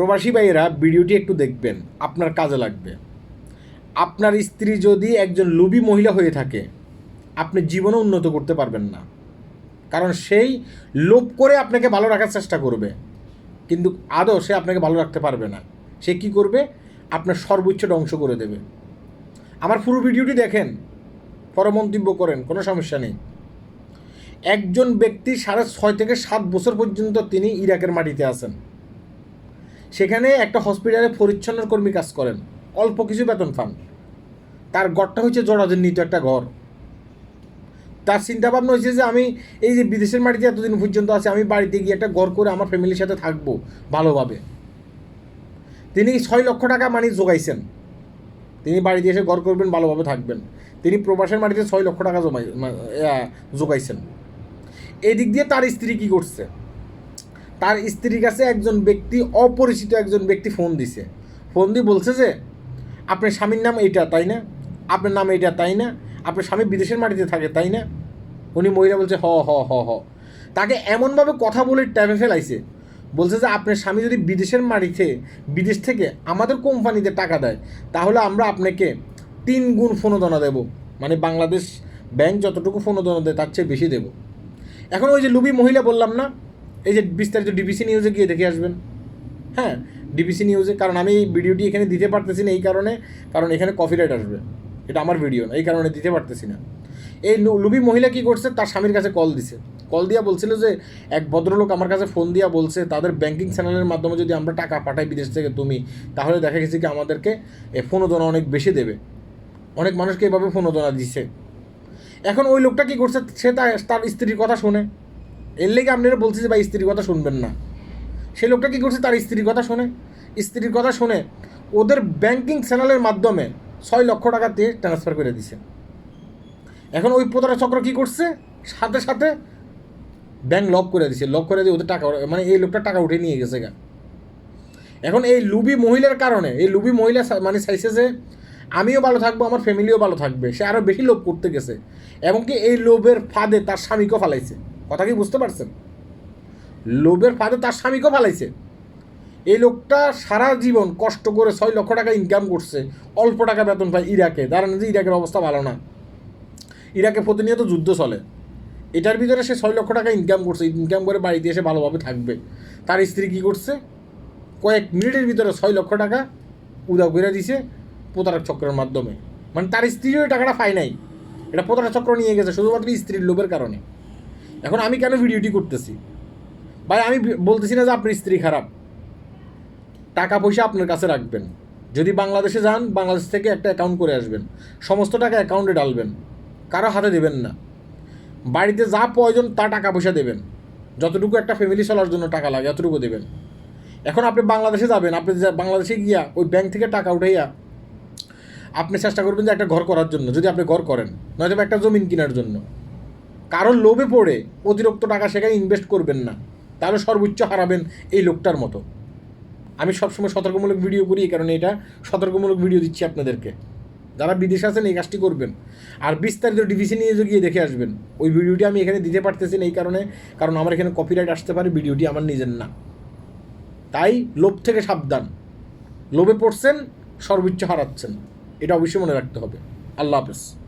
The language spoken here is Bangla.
প্রবাসী ভাইয়েরা ভিডিওটি একটু দেখবেন, আপনার কাজে লাগবে। আপনার স্ত্রী যদি একজন লুবি মহিলা হয়ে থাকে, আপনি জীবনে উন্নত করতে পারবেন না। কারণ সেই লোভ করে আপনাকে ভালো রাখার চেষ্টা করবে, কিন্তু আদৌ সে আপনাকে ভালো রাখতে পারবে না। সে কি করবে? আপনার সর্বোচ্চ ধ্বংস করে দেবে। আমার পুরো ভিডিওটি দেখেন, পরে মন্তব্য করেন, কোনো সমস্যা নেই। একজন ব্যক্তি সাড়ে ছয় থেকে সাত বছর পর্যন্ত তিনি ইরাকের মাটিতে আছেন। সেখানে একটা হসপিটালে পরিচ্ছন্ন কর্মী কাজ করেন। অল্প কিছু বেতন পান। তার ঘরটা হচ্ছে জড়াদের নিত একটা ঘর। তার চিন্তা ভাবনা হয়েছে যে আমি এই যে বিদেশের মাটিতে এতদিন পর্যন্ত আছে, আমি বাড়িতে গিয়ে একটা ঘর করে আমার ফ্যামিলির সাথে থাকব ভালোভাবে। তিনি ছয় লক্ষ টাকা মানি জোগাইছেন। তিনি বাড়িতে এসে ঘর করবেন, ভালোভাবে থাকবেন। তিনি প্রবাসের মাটিতে ছয় লক্ষ টাকা জমাই জোগাইছেন। এদিক দিয়ে তার স্ত্রী কী করছে? তার স্ত্রীর কাছে একজন ব্যক্তি, অপরিচিত একজন ব্যক্তি ফোন দিছে। ফোন দিয়ে বলছে যে, আপনার স্বামীর নাম এইটা, তাই না? আপনার নাম এইটা, তাই না? আপনার স্বামী বিদেশের মাটিতে থাকে, তাই না? উনি মহিলা বলছে, হ হ হ হ। তাকে এমনভাবে কথা বলে ট্যাপে ফেলাইছে। বলছে যে, আপনার স্বামী যদি বিদেশের মাটিতে, বিদেশ থেকে আমাদের কোম্পানিতে টাকা দেয়, তাহলে আমরা আপনাকে তিন গুণ ফোনদনা দেব। মানে বাংলাদেশ ব্যাংক যতটুকু ফোনদনা দেয়, তার চেয়ে বেশি দেব। এখন ওই যে লুবি মহিলা বললাম না এই যে বিস্তারিত ডিবিসি নিউজে গিয়ে দেখে আসবেন। হ্যাঁ ডিবিসি নিউজে কারণ আমি এই ভিডিওটি এখানে দিতে পারতেছি না এই কারণে, কারণ এখানে কপিরাইট আসবে। এটা আমার ভিডিও না এই কারণে দিতে পারতেছি না। এই লুবি মহিলা কি করছে? তার স্বামীর কাছে কল দিছে। কল দিয়া বলছিল যে, এক ভদ্রলোক আমার কাছে ফোন দিয়া বলছে, তাদের ব্যাংকিং চ্যানেলের মাধ্যমে যদি আমরা টাকা পাঠাই বিদেশ থেকে তুমি, তাহলে দেখা গেছে কি আমাদেরকে ফোনদনা অনেক বেশি দেবে। অনেক মানুষকে এভাবে ফোনদনা দিছে। এখন ওই লোকটা কি করছে? সে তার স্ত্রীর কথা শোনে। এর লেগে আপনারা বলছে যে ভাই, স্ত্রীর কথা শুনবেন না। সে লোকটা কী করছে? তার স্ত্রীর কথা শোনে। স্ত্রীর কথা শুনে, ওদের ব্যাংকিং চ্যানেলের মাধ্যমে ছয় লক্ষ টাকা দিয়ে ট্রান্সফার করে দিছে। এখন ওই প্রতারক চক্র কী করছে? সাথে সাথে ব্যাংক লক করে দিছে। লক করে দিয়ে ওদের টাকা মানে এই লোকটা টাকা উঠে নিয়ে গেছে গা। এখন এই লুবি মহিলার কারণে, এই লুবি মহিলা মানে চাইছে যে আমিও ভালো থাকব, আমার ফ্যামিলিও ভালো থাকবে। সে আরও বেশি লোভ করতে গেছে। এমনকি এই লোভের ফাঁদে তার স্বামীকেও ফালাইছে। কথা কি বুঝতে পারছেন? লোভের ফাঁদে তার স্বামীকেও ফালাইছে। এই লোকটা সারা জীবন কষ্ট করে ছয় লক্ষ টাকা ইনকাম করছে, অল্প টাকা বেতন পায় ইরাকে। দাঁড়ান, যে ইরাকের অবস্থা ভালো না। ইরাকে প্রতিনিয়ত যুদ্ধ চলে। এটার ভিতরে সে ছয় লক্ষ টাকা ইনকাম করছে। ইনকাম করে বাড়িতে এসে ভালোভাবে থাকবে। তার স্ত্রী কী করছে? কয়েক মিনিটের ভিতরে ছয় লক্ষ টাকা উদা করে দিছে প্রতারক চক্রের মাধ্যমে। মানে তার স্ত্রীও টাকাটা পায় নাই। এটা প্রতারক চক্র নিয়ে গেছে, শুধুমাত্র স্ত্রীর লোভের কারণে। এখন আমি কেন ভিডিওটি করতেছি? ভাই, আমি বলতেছি না যে আপনার স্ত্রী খারাপ। টাকা পয়সা আপনার কাছে রাখবেন। যদি বাংলাদেশে যান, বাংলাদেশ থেকে একটা অ্যাকাউন্ট করে আসবেন। সমস্ত টাকা অ্যাকাউন্টে ডালবেন কারও হাতে দেবেন না। বাড়িতে যা প্রয়োজন, তা টাকা পয়সা দেবেন। যতটুকু একটা ফ্যামিলি চলার জন্য টাকা লাগে এতটুকু দেবেন। এখন আপনি বাংলাদেশে যাবেন, আপনি যা- বাংলাদেশে গিয়া ওই ব্যাংক থেকে টাকা উঠাইয়া আপনি চেষ্টা করবেন যে একটা ঘর করার জন্য, যদি আপনি ঘর করেন। নয়তো একটা জমিন কেনার জন্য। কারণ লোভে পড়ে অতিরিক্ত টাকা সেখানে ইনভেস্ট করবেন না। তাহলে সর্বোচ্চ হারাবেন এই লোকটার মতো। আমি সবসময় সতর্কমূলক ভিডিও করি, এই কারণে এটা সতর্কমূলক ভিডিও দিচ্ছি আপনাদেরকে। যারা বিদেশে আছেন, এই কাজটি করবেন। আর বিস্তারিত ডিভিসি নিয়ে গিয়ে দেখে আসবেন, ওই ভিডিওটি আমি এখানে দিতে পারতেছি না এই কারণে, কারণ আমার এখানে কপিরাইট আসতে পারে ভিডিওটি আমার নিজের না। তাই লোভ থেকে সাবধান। লোভে পড়ছেন, সর্বোচ্চ হারাচ্ছেন। এটা অবশ্যই মনে রাখতে হবে। আল্লাহ হাফেজ।